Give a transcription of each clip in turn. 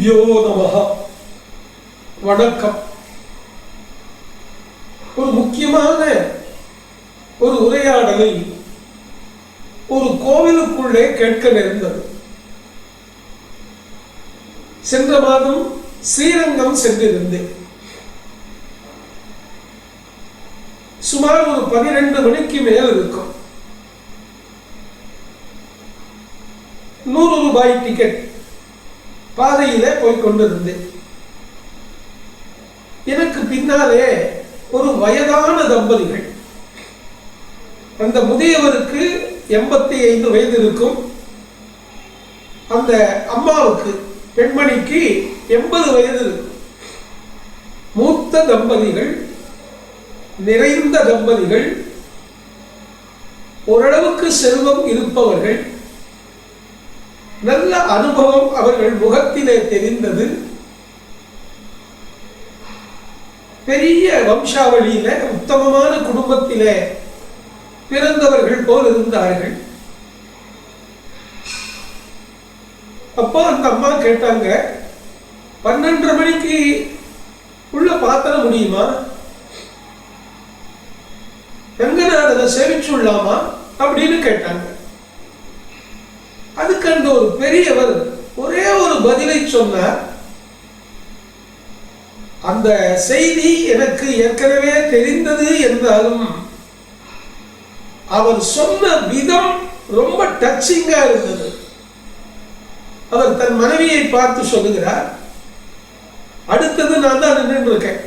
குருபியோ நமஹ வணக்கம். ஒரு முக்கியமான ஒரு உரையாடலை ஒரு கோவிலுக்குள்ளே கேட்க நேர்ந்தது. சென்ற மாதம் ஸ்ரீரங்கம் சென்றிருந்தேன். சுமார் ஒரு பனிரெண்டு மணிக்கு மேல் இருக்கும். நூறு ரூபாய் டிக்கெட் பாதையிலே போய் கொண்டிருந்தேன். எனக்கு பின்னாலே ஒரு வயதான தம்பதிகள். அந்த முதியவருக்கு எண்பத்தி ஐந்து வயது இருக்கும். அந்த அம்மாவுக்கு பெண்மணிக்கு எண்பது வயது இருக்கும். மூத்த தம்பதிகள் நிறைந்த தம்பதிகள் ஓரளவுக்கு செல்வம் இருப்பவர்கள். நல்ல அனுபவம் அவர்கள் முகத்திலே தெரிந்தது. பெரிய வம்சாவளியில உத்தமமான குடும்பத்திலே பிறந்தவர்கள் போல் இருந்தார்கள். அப்போ அந்த அம்மா கேட்டாங்க பன்னெண்டரை மணிக்கு உள்ள பாத்திர முடியுமா? ரங்கநாதனை சேவிச்சுள்ளாமா அப்படின்னு கேட்டாங்க. அதுக்கு அந்த ஒரு பெரியவர் ஒரே ஒரு பதிலை சொன்னார். அந்த செய்தி எனக்கு ஏற்கனவே தெரிந்தது என்றாலும் அவர் சொன்ன விதம் ரொம்ப டச்சிங்கா இருந்தது. அவர் தன் மனைவியை பார்த்து சொல்லுகிறார் அடுத்தது நான் தான் நின்று இருக்கேன்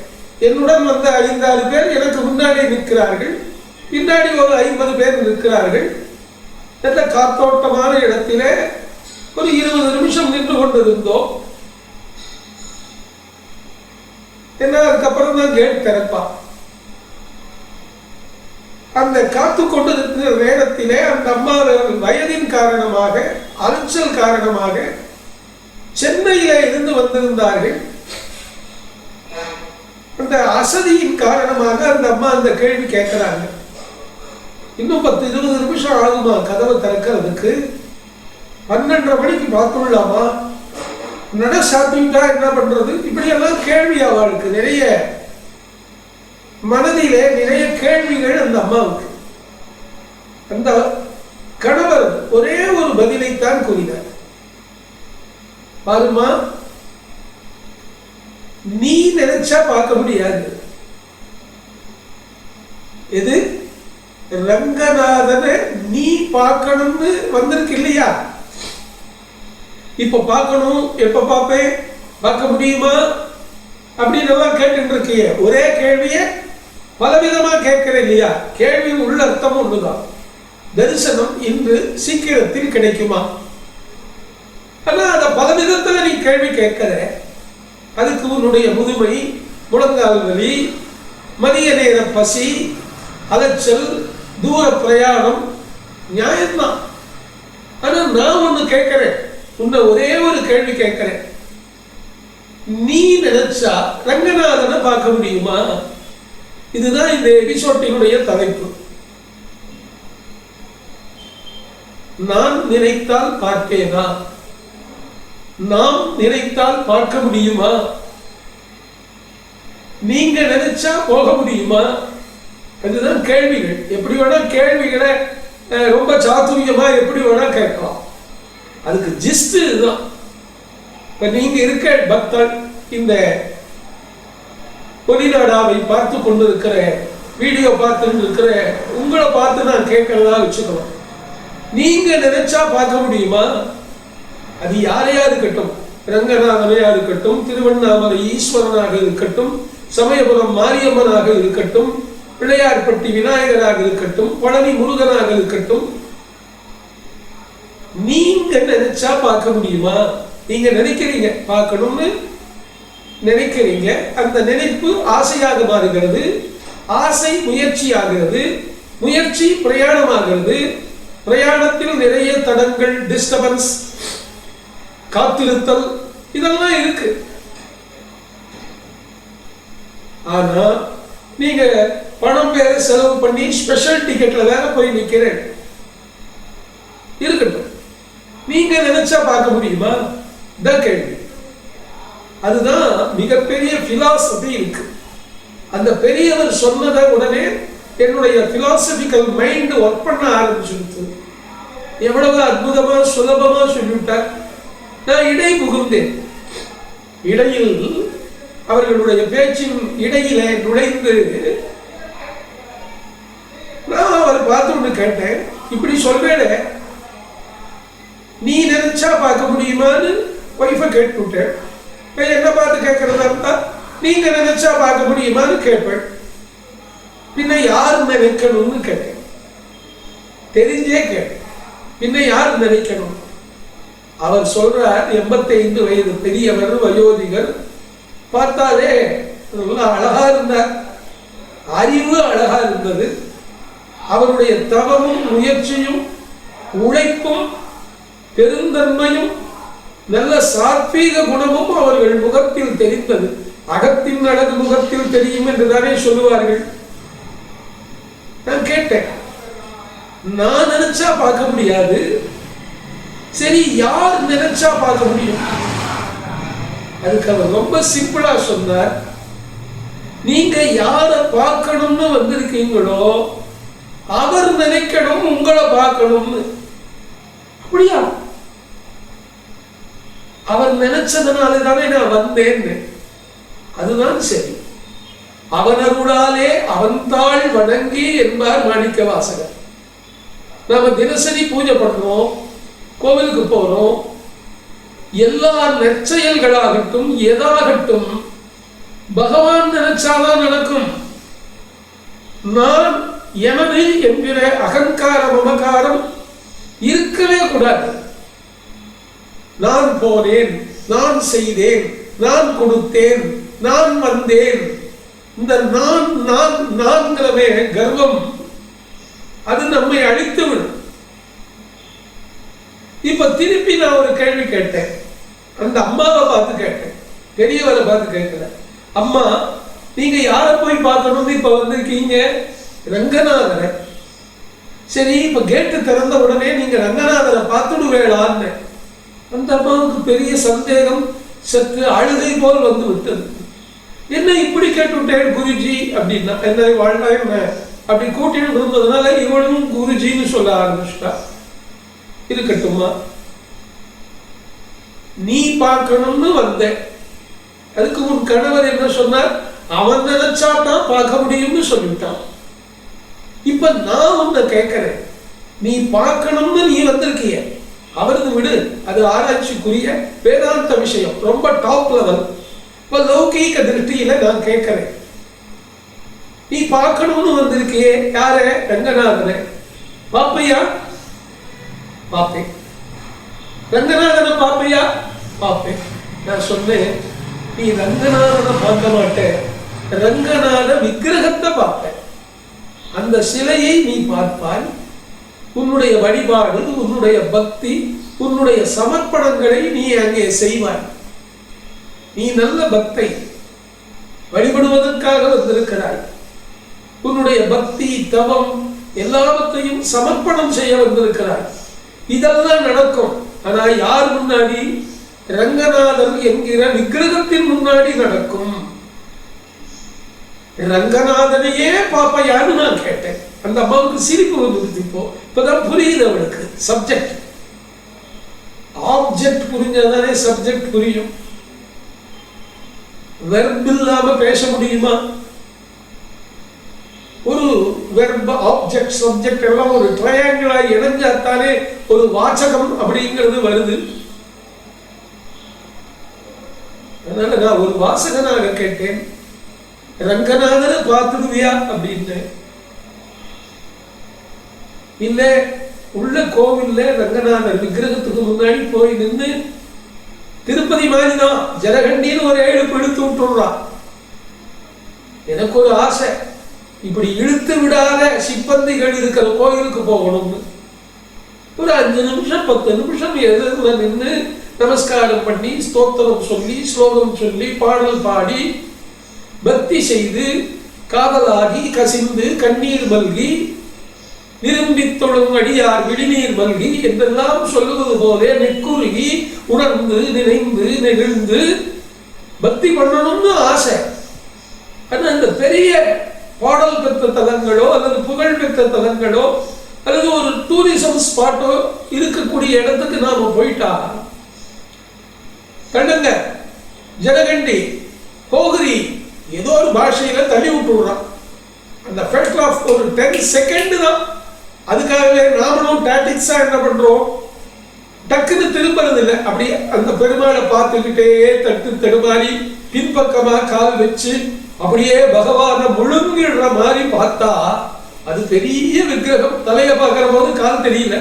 என்னுடன் வந்த ஐந்தாறு பேர் எனக்கு முன்னாடி நிற்கிறார்கள். பின்னாடி ஒரு ஐம்பது பேர் நிற்கிறார்கள். நல்ல காத்தோட்டமான இடத்திலே ஒரு இருபது நிமிஷம் நின்று கொண்டிருந்தோம். என்ன அதுக்கப்புறம் தான் கேட் திறப்பான் அந்த காத்து கொண்டு இருக்கிற நேரத்திலே அந்த அம்மா வயதின் காரணமாக அலைச்சல் காரணமாக சென்னையில இருந்து வந்திருந்தார்கள். அந்த அசதியின் காரணமாக அந்த அம்மா அந்த கேள்வி கேட்கிறாங்க இன்னும் பத்து இருபது நிமிஷம் ஆகுமா? கதவை திறக்கிறதுக்கு? பன்னெண்டரை மணிக்கு பார்த்துள்ளாமா நட சாப்பிட்டா என்ன பண்றது? இப்படி எல்லாம் கேள்வி அவளுக்கு நிறைய. மனதிலே நிறைய கேள்விகள் அந்த அம்மாவுக்கு. அந்த கணவர் ஒரே ஒரு பதிலைத்தான் கூறினார். பாருமா நீ நினைச்சா பார்க்க முடியாது. எது? ரங்கநாதனை நீ பார்க்கணும்னு வந்திருக்கு இல்லையா இப்ப பார்க்கணும் எப்ப பார்ப்பேன்? பார்க்க முடியுமா? அப்படின்னு எல்லாம் கேட்டுட்டு இருக்கிய ஒரே கேள்விய பலவிதமா கேட்கிற இல்லையா? கேள்வி உள்ள அர்த்தம் ஒண்ணுதான். தரிசனம் இன்று சீக்கிரத்தில் கிடைக்குமா? ஆனா அதை பலவிதத்துல நீ கேள்வி கேட்கிற. அதுக்கு உன்னுடைய முதுமை முழங்கால் வலி மதிய நேர பசி அலைச்சல் தூர பிரயாணம் நியாயம்தான். ஆனா நான் ஒண்ணு கேட்கிறேன். உன்னை ஒரே ஒரு கேள்வி கேட்கிறேன். நீ நினைச்சா ரங்கநாதனை பார்க்க முடியுமா? இதுதான் இந்த எபிசோட்டினுடைய தலைப்பு. நான் நினைத்தால் பார்ப்பேனா நாம் நினைத்தால் பார்க்க முடியுமா? நீங்க நினைச்சா போக முடியுமா? அதுதான் கேள்விகள். எப்படி வேணா கேள்விகளை ரொம்ப சாத்துரியமா எப்படி வேணா கேட்கலாம். அதுக்கு ஜிஸ்ட் இதுதான். இப்ப நீங்க இருக்க பக்தன் இந்த பொலிநாடாவை பார்த்து கொண்டு இருக்கிற வீடியோ பார்த்துட்டு இருக்கிற உங்களை பார்த்து நான் கேட்கறதா வச்சுக்கலாம் நீங்க நினைச்சா பார்க்க முடியுமா? அது யாரையா இருக்கட்டும்? ரங்கநாதனையா இருக்கட்டும் திருவண்ணாமலை ஈஸ்வரனாக இருக்கட்டும் சமயபுரம் மாரியம்மனாக இருக்கட்டும் பிள்ளையார்பட்டி விநாயகராக இருக்கட்டும் பழனி முருகனாக இருக்கட்டும் நீங்க நினைச்சா பார்க்க முடியுமா? நீங்க நினைக்கிறீங்க பார்க்கணும்னு நினைக்கிறீங்க. அந்த நினைப்பு ஆசையாக மாறுகிறது. ஆசை முயற்சி ஆகிறது. முயற்சி பிரயாணமாகிறது. பிரயாணத்தில் நிறைய தடங்கள் டிஸ்டர்பன்ஸ் காத்திருத்தல் இதெல்லாம் இருக்கு. ஆனா நீங்க பணம் வேற செலவு பண்ணி ஸ்பெஷல் டிக்கெட்ல வேற போய் நிற்கிறேன் இருக்கட்டும். நீங்க நினைச்சா பார்க்க முடியுமா? இதான் கேள்வி. அதுதான் மிகப்பெரிய பிலாசபி இருக்கு. அந்த பெரியவர் சொன்னதை உடனே என்னுடைய பிலாசபிக்கல் மைண்ட் ஒர்க் பண்ண ஆரம்பிச்சிருக்கு எவ்வளவு அற்புதமா சுலபமா சொல்லிவிட்டார். நான் இடை புகுந்தேன். இடையில் அவர்களுடைய பேச்சின் இடையில நுழைந்து நான் அவர் கேட்டேன். இப்படி சொல்றேனே நீ நினைச்சா பார்க்க முடியுமான்னு ஒய்ஃபை கேட்டுவிட்டேன் இப்ப என்ன பார்த்து கேட்கறதா இருந்தா நீங்க நினைச்சா பார்க்க முடியுமான்னு கேட்பேன். பின்ன யார் நினைக்கணும்னு கேட்டேன். தெரிஞ்சே கேட்டேன். பின்ன யார் நினைக்கணும்? அவர் சொல்றார் எண்பத்தைந்து வயது பெரியவர் வயோதிகர். பார்த்தாலே நல்லா அழகா இருந்தார். அறிவு அழகா இருந்தது. அவருடைய தவமும் முயற்சியும் உழைப்பும் பெருந்தன்மையும் நல்ல சாத்வீக குணமும் அவர்கள் முகத்தில் தெரிந்தது. அகத்தின் அழகு முகத்தில் தெரியும் என்றுதானே சொல்லுவார்கள். நான் கேட்டேன். நான் நினைச்சா பார்க்க முடியாது. சரி யார் நினைச்சா பார்க்க முடியும்? அதுக்கு அவர் ரொம்ப சிம்பிளா சொன்னார். நீங்க யார பார்க்கணும்னு வந்திருக்கீங்களோ அவர் நினைக்கணும் உங்களை பார்க்கணும்னு. அப்படியா? அவர் நினைச்சதுனால தானே நான் வந்தேன்னு. அதுதான் சரி. அவனருளாலே அவன்தாள் வணங்கி என்பார் மாணிக்க வாசகர் நாம தினசரி பூஜை பண்றோம் கோவிலுக்கு போறோம் எல்லா நற்செயல்களாகட்டும் எதாகட்டும் பகவான் நினைச்சாதான் நடக்கும். நான் எனது என்கிற அகங்கார மமகாரம் இருக்கவே கூடாது. நான் போனேன் நான் செய்தேன் நான் கொடுத்தேன் நான் வந்தேன். இந்த நான் நான் நான்கிறவே கர்வம். அது நம்மை அழித்துவிடும் இப்ப திருப்பி நான் ஒரு கேள்வி கேட்டேன். அந்த அம்மாவை பார்த்து கேட்டேன். பெரியவரை பார்த்து கேட்கல அம்மா நீங்க யாரை போய் பார்க்கணும்னு இப்ப வந்திருக்கீங்க? ரங்கநாதரை. சரி இப்போ கேட்டு திறந்த உடனே நீங்க ரங்கநாதரை பார்த்துடுவேளான்னு. அந்த அம்மாவுக்கு பெரிய சந்தேகம் சற்று அழுகை போல் வந்து விட்டது. என்ன இப்படி கேட்டுவிட்டேன் குருஜி? அப்படின்னா என்ன வாழ்நாள் அப்படி கூட்டிட்டு இருந்ததுனால இவளும் குருஜின்னு சொல்ல ஆரம்பிச்சிட்டா. இருக்கட்டுமா நீ பார்க்கணும்னு வந்த அதுக்கு உன் கணவர் என்ன சொன்னார்? அவன் நினைச்சாதான் பார்க்க முடியும்னு சொல்லிவிட்டான் இப்ப நான் உன்னை கேட்கிறேன். நீ பார்க்கணும்னு நீ வந்திருக்கிய. அவரது விடு அது ஆராய்ச்சிக்குரிய வேதாந்த விஷயம். ரொம்ப டாப் லெவல் இப்ப லௌகீக திருஷ்டியில நான் கேட்கிறேன். நீ பார்க்கணும்னு வந்திருக்கியே யார? ரங்கநாதனை. பாப்பையா? பாப்பேன் ரங்கநாதனை பாப்பையா? பாப்பேன் நான் சொன்னேன் நீ ரங்கநாதனை பார்க்க மாட்டேன் ரங்கநாத விக்கிரகத்தை பார்ப்பேன். அந்த சிலையை நீ பார்ப்பாய் உன்னுடைய வழிபாடு உன்னுடைய பக்தி உன்னுடைய சமர்ப்பணங்களை நீ அங்கே செய்வாய். நீ நல்ல பக்தை. வழிபடுவதற்காக வந்திருக்கிறாய். உன்னுடைய பக்தி தவம் எல்லாவற்றையும் சமர்ப்பணம் செய்ய வந்திருக்கிறாய். இதெல்லாம் நடக்கும். ஆனால் யார் முன்னாடி? ரங்கநாதர் என்கிற விக்கிரகத்தின் முன்னாடி நடக்கும். ரங்கநாதனையே பாப்பையான்னு நான் கேட்டேன். அந்த அம்மாவுக்கு சிரிப்பு வந்துடுது இப்போ. இப்போதான் புரியுது அவளுக்கு. சப்ஜெக்ட் ஆப்ஜெக்ட் புரிஞ்சாதானே சப்ஜெக்ட் புரியும். வெர்ப் இல்லாம பேச முடியுமா? ஒரு வெர்ப் ஆப்ஜெக்ட் சப்ஜெக்ட் எல்லாம் ஒரு ட்ரையாங்கிளாக இணைஞ்சாத்தானே ஒரு வாசகம் அப்படிங்கிறது வருது. அதனால நான் ஒரு வாசகனாக கேட்டேன். ரங்கநாதனை பார்த்துடுவியா அப்படின்னு. இல்ல உள்ள கோவில்ல ரங்கநாதர் விக்கிரகத்துக்கு முன்னாடி போய் நின்று திருப்பதி மாதிரி தான் ஜலகண்டின்னு ஒரு எழுப்பு இழுத்து விட்டுடுறான் எனக்கு ஒரு ஆசை. இப்படி இழுத்து விடாத சிப்பந்திகள் இருக்கிற கோயிலுக்கு போகணும்னு. ஒரு அஞ்சு நிமிஷம் பத்து நிமிஷம் எதிர்ல நின்று நமஸ்காரம் பண்ணி ஸ்தோத்திரம் சொல்லி ஸ்லோகம் சொல்லி பாடல் பாடி பக்தி செய்து காதலாகி கசிந்து கண்ணீர் மல்கி விரும்பி தொழும் அடியார் விடிநீர் மல்கி என்றெல்லாம் சொல்லுவது போலே நெக்குருகி உணர்ந்து நினைந்து நெகிழ்ந்து பக்தி பண்ணணும்னு ஆசை. ஆனால் இந்த பெரிய பாடல் பெற்ற தலங்களோ அல்லது புகழ் பெற்ற தலங்களோ அல்லது ஒரு டூரிசம் ஸ்பாட்டோ இருக்கக்கூடிய இடத்துக்கு நாம போயிட்டா கண்ணுங்க ஜனகண்டி போகிரி ஏதோ ஒரு பாஷையில் தள்ளி விட்டுடுறான். அந்த ஃபேக்டர் ஆஃப் ஒரு டென் செகண்டு தான். அதுக்காகவே நாமளும் டாட்டிக்ஸா என்ன பண்ணுறோம் டக்குன்னு திரும்புறது இல்லை அப்படி அந்த பெருமாளை பார்த்துக்கிட்டே தட்டு தடுமாறி பின்பக்கமாக கால் வச்சு அப்படியே பகவானை முழுங்கிடுற மாதிரி பார்த்தா அது பெரிய விக்கிரகம். தலையை பார்க்குற போது கால் தெரியல.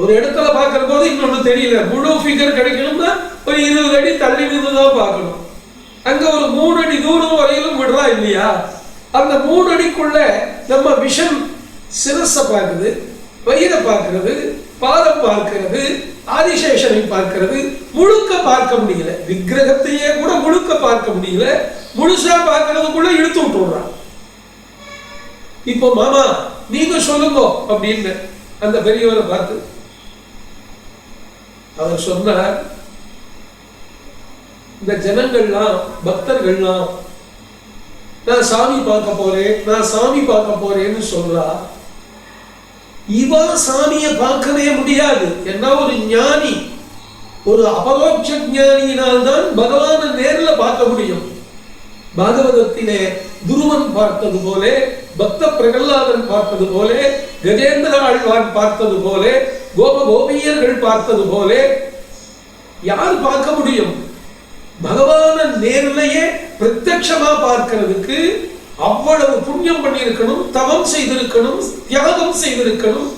ஒரு இடத்துல பார்க்குற போது இன்னொன்று தெரியல. முழு ஃபிகர் கிடைக்கணும்னா ஒரு இருபது அடி தள்ளி நின்று தான் பார்க்கணும். அங்க ஒரு மூணு அடி தூரம் வரையிலும் விடுறா இல்லையா? அந்த மூணு அடிக்குள்ள நம்ம விஷன் சிரஸ பார்க்குது வயிறை பார்க்கறது பாதம் பார்க்கிறது ஆதிசேஷனை பார்க்கிறது முழுக்க பார்க்க முடியல. விக்கிரகத்தையே கூட முழுக்க பார்க்க முடியல. முழுசா பார்க்கறதுக்குள்ள இழுத்து விட்டுறான் இப்போ மாமா நீங்க சொல்லுங்க அப்படின்னு அந்த பெரியவரை பார்த்து அவர் சொன்னார் இந்த ஜனங்கள்லாம் பக்தர்கள்லாம் நான் சாமி பார்க்க போறேன் நான் சாமி பார்க்க போறேன்னு சொல்றா இவா சாமியை பார்க்கவே முடியாது. என்ன ஒரு ஞானி? ஒரு அபரோட்ச ஞானியினால் தான் பகவானை நேரில் பார்க்க முடியும். பாகவதத்திலே துருவன் பார்த்தது போலே பக்த பிரகல்லாதன் பார்த்தது போலே கஜேந்திர ஆழ்வான் பார்த்தது போலே கோப கோபியர்கள் பார்த்தது போலே யார் பார்க்க முடியும்? பகவான நேர்லையே பிரத்யமா பார்க்கிறதுக்கு அவ்வளவு புண்ணியம் பண்ணியிருக்கணும் தவம் செய்திருக்கணும் தியாகம் செய்திருக்கணும்.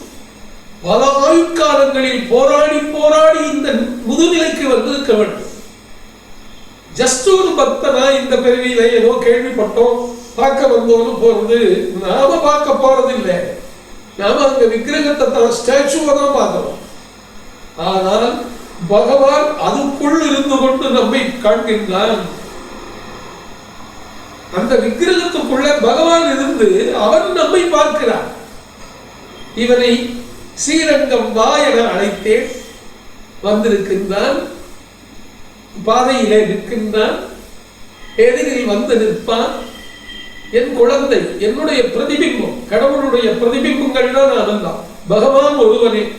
பல ஆயுட்காலங்களில் போராடி போராடி இந்த முதுநிலைக்கு வந்திருக்க வேண்டும். ஜஸ்ட் ஒரு பக்தனா இந்த பிறவியில ஏதோ கேள்விப்பட்டோம் பார்க்க வந்தோம்னு போறது நாம பார்க்க போறது இல்லை நாம அங்க விக்கிரகத்தை தான் ஸ்டாச்சுவை தான் பார்க்கிறோம். ஆனால் பகவான் அதுக்குள் இருந்து கொண்டு நம்மை காண்கின்றான் அந்த விக்கிரகத்துக்குள்ள பகவான் இருந்து அவன் நம்மை பார்க்கிறான். இவனை ஸ்ரீரங்கம் வா என அழைத்தேன் வந்திருக்கின்றான். பாதையிலே நிற்கின்றான். எதிரில் வந்து நிற்பான். என் குழந்தை என்னுடைய பிரதிபிம்பம் கடவுளுடைய பிரதிபிம்பங்கள் தான் நான் தான் பகவான் ஒருவனே.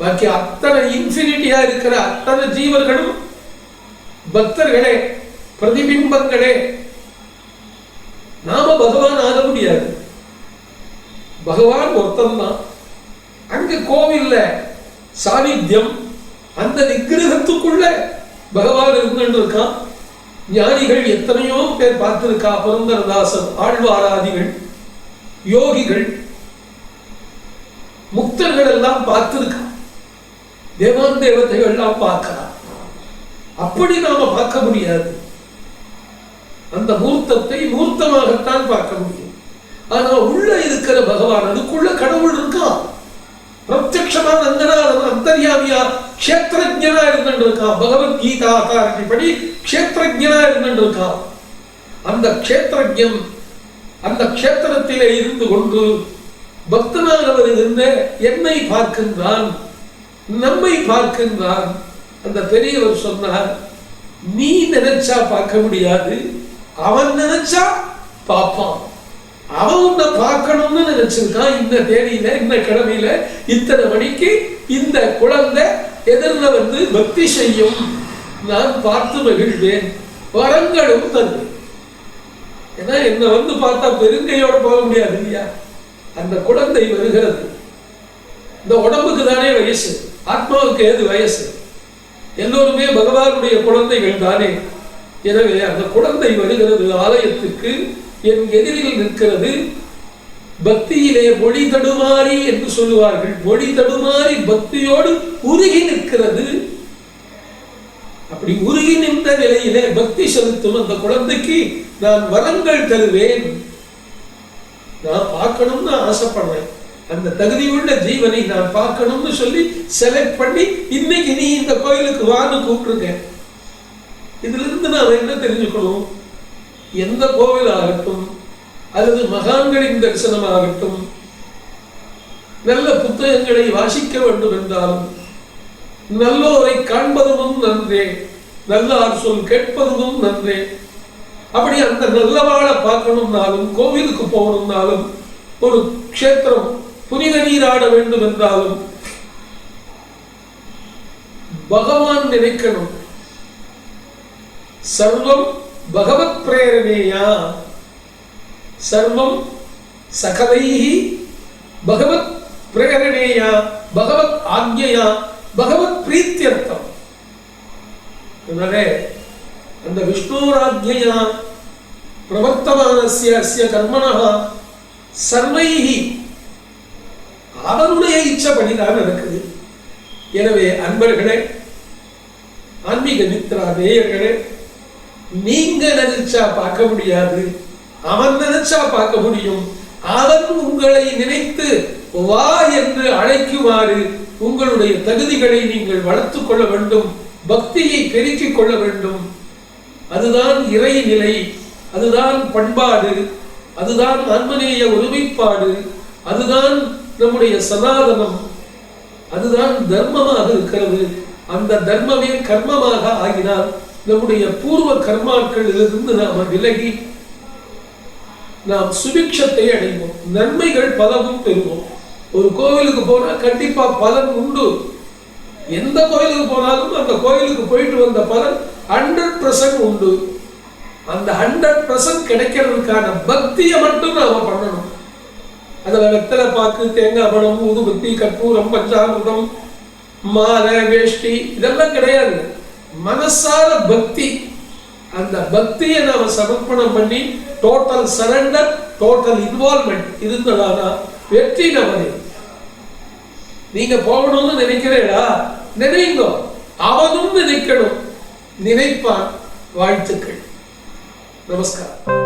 பாக்கி அத்தனை இன்ஃபினிட்டியா இருக்கிற அத்தனை ஜீவர்களும் பக்தர்களே பிரதிபிம்பங்களே. நாம பகவான் ஆக முடியாது. பகவான் ஒருத்தம்தான் அங்க கோவில்ல சாநித்தியம் அந்த நிகிரகத்துக்குள்ள பகவான் இருந்துட்டு இருக்கான் ஞானிகள் எத்தனையோ பேர் பார்த்திருக்கா புரந்தரதாசன் ஆழ்வாராதிகள் யோகிகள். முக்தர்கள் எல்லாம் பார்த்திருக்கா. தேவான் தேவதைகள் எல்லாம் பார்க்கலாம். அப்படி நாம பார்க்க முடியாது. அந்த மூர்த்தத்தை மூர்த்தமாகத்தான் பார்க்க முடியும். ஆனா உள்ள இருக்கிற பகவான் அதுக்குள்ள கடவுள் இருக்கான் பிரத்யமா ரங்கநாதன் அந்தர்யாமியா க்ஷேத்திரஜனா இருந்துட்டு இருக்கான் பகவத்கீதா படி க்ஷேத்திரஜனா இருந்துட்டு இருக்கான் அந்த க்ஷேத்திரஜன் அந்த க்ஷேத்திரத்திலே இருந்து கொண்டு பக்தனாக வருகின்ற என்னை பார்க்கின்றான். நம்மை பார்க்கின்றான். அந்த பெரியவர் சொன்னார் நீ நினைச்சா பார்க்க முடியாது. அவன் நினைச்சா பார்ப்பான். அவன் உன்னை பார்க்கணும்னு நினைச்சிருக்கான். இந்த தேதியில இந்த கிழமையில இத்தனை மணிக்கு இந்த குழந்தை எதிரில் வந்து பக்தி செய்யும். நான் பார்த்து மகிழ்வேன். வரங்களும் தந்து ஏன்னா என்ன வந்து பார்த்தா பெருங்கையோட போக முடியாது இல்லையா? அந்த குழந்தை வருகிறது. இந்த உடம்புக்கு தானே வயசு. ஆத்மாவுக்கு ஏது வயசு? எல்லோருமே பகவானுடைய குழந்தைகள் தானே. எனவே அந்த குழந்தை வருகிறது ஆலயத்துக்கு என் எதிரில் நிற்கிறது. பக்தியிலே மொழி தடுமாறி என்று சொல்லுவார்கள். மொழி தடுமாறி பக்தியோடு உருகி நிற்கிறது. அப்படி உருகி நின்ற நிலையிலே பக்தி செலுத்தும் அந்த குழந்தைக்கு நான் வரங்கள் தருவேன். நான் பார்க்கணும்னு ஆசைப்படுறேன். அந்த தகுதியுள்ள ஜீவனை நான் பார்க்கணும்னு சொல்லி செலக்ட் பண்ணி இன்னைக்கு நீ இந்த கோயிலுக்கு வான்னு கூப்பிட்டுருக்கேன். இதுல இருந்து நாம் என்ன தெரிஞ்சுக்கணும்? எந்த கோவில் ஆகட்டும் அல்லது மகான்களின் தரிசனமாகட்டும் நல்ல புத்தகங்களை வாசிக்க வேண்டும் என்றாலும் நல்லோரை காண்பதும் நன்றே நல்லார் சொல் கேட்பதும் நன்றே. அப்படி அந்த நல்லவாளை பார்க்கணும்னாலும் கோவிலுக்கு போகணும்னாலும் ஒரு க்ஷேத்திரம் புனித நீராட வேண்டும் என்றாலும் பகவான் நினைக்கணும். சர்வம் பகவத் பிரேரணேயா. சர்வம் சகலைஹி பகவத் பிரேரணேயா. பகவத் ஆக்ஞையா. பகவத் பிரீத்தியர்த்தம். அதனாலே அந்த விஷ்ணுராஜ்யா பிரவர்த்தமானஸ்ய அஸ்ய கர்மணः சர்வைஹி அவனுடைய இச்சப்படிதான் நடக்குது. எனவே அன்பர்களே ஆன்மீக மித்ரா நேயர்களே நீங்க நினைச்சா பார்க்க முடியாது அவன் நினைச்சா பார்க்க முடியும். அவன் உங்களை நினைத்து வா என்று அழைக்குமாறு உங்களுடைய தகுதிகளை நீங்கள் வளர்த்துக் கொள்ள வேண்டும் பக்தியை பெருக்கிக் கொள்ள வேண்டும். அதுதான் இறைநிலை அதுதான் பண்பாடு அதுதான் ஆன்மநேய ஒருமைப்பாடு அதுதான் நம்முடைய சனாதனம் அதுதான் தர்மமாக இருக்கிறது. அந்த தர்மமே கர்மமாக ஆகினால் நம்முடைய பூர்வ கர்மாக்களிலிருந்து நாம் விலகி நாம் சுபிக்ஷத்தை அடைவோம். நன்மைகள் பலவும் பெறுவோம். ஒரு கோவிலுக்கு போனால் கண்டிப்பா பலன் உண்டு. எந்த கோயிலுக்கு போனாலும் அந்த கோயிலுக்கு போயிட்டு வந்த பலன் ஹண்ட்ரட் உண்டு. அந்த ஹண்ட்ரட் பர்சன்ட் கிடைக்கிறதுக்கான பக்தியை மட்டும் நாம பண்ணணும். பாக்கு தேங்காய் பழம் ஊதுபத்தி கற்பூரம் பஞ்சாமிரதம் மாலை வேஷ்டி இதெல்லாம் கிடையாது. மனசார பக்தி. அந்த பக்தியை நாம சமர்ப்பணம் பண்ணி டோட்டல் சரண்டர் டோட்டல் இன்வால்மெண்ட் இருந்ததானா வெற்றி நமது. நீங்க போகணும்னு நினைக்கிறீடா நினைங்க. அவனும் நினைக்கணும். நினைப்பான் வாழ்த்துக்கள். நமஸ்காரம்.